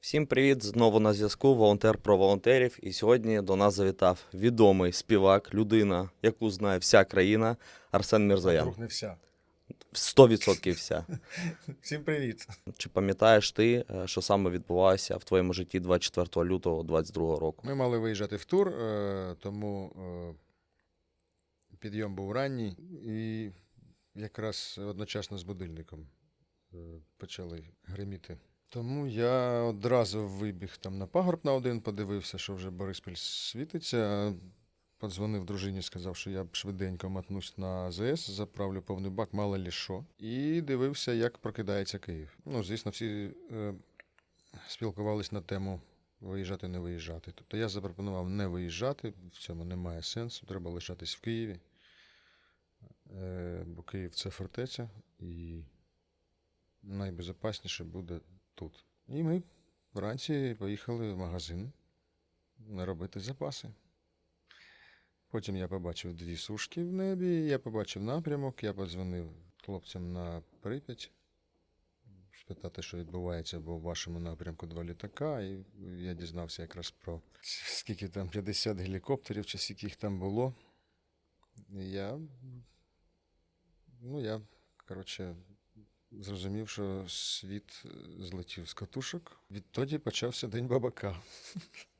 Всім привіт! Знову на зв'язку волонтер про волонтерів. І сьогодні до нас завітав відомий співак, людина, яку знає вся країна, Арсен Мірзоян. Друг не вся. 100% вся. Всім привіт. Чи пам'ятаєш ти, е, що саме відбувалося в твоєму житті 24 лютого 2022 року? Ми мали виїжджати в тур, е, тому е, підйом був ранній і якраз одночасно з будильником почали гриміти. Тому я одразу вибіг там на пагорб на один, подивився, що вже Бориспіль світиться. Подзвонив дружині, сказав, що я швиденько мотнусь на АЗС, заправлю повний бак, мало лі що. І дивився, як прокидається Київ. Ну, звісно, всі е, спілкувались на тему виїжджати, не виїжджати. Тобто я запропонував не виїжджати, в цьому немає сенсу, треба лишатись в Києві. Е, бо Київ це фортеця, і найбезпечніше буде тут. І ми вранці поїхали в магазин робити запаси. Потім я побачив дві сушки в небі, я побачив напрямок, я подзвонив хлопцям на Прип'ять, спитати, що відбувається, бо в вашому напрямку два літака, і я дізнався якраз про скільки там 50 гелікоптерів, чи скільки їх там було. Я, ну, я, коротше, зрозумів, що світ злетів з катушок. Відтоді почався День бабака.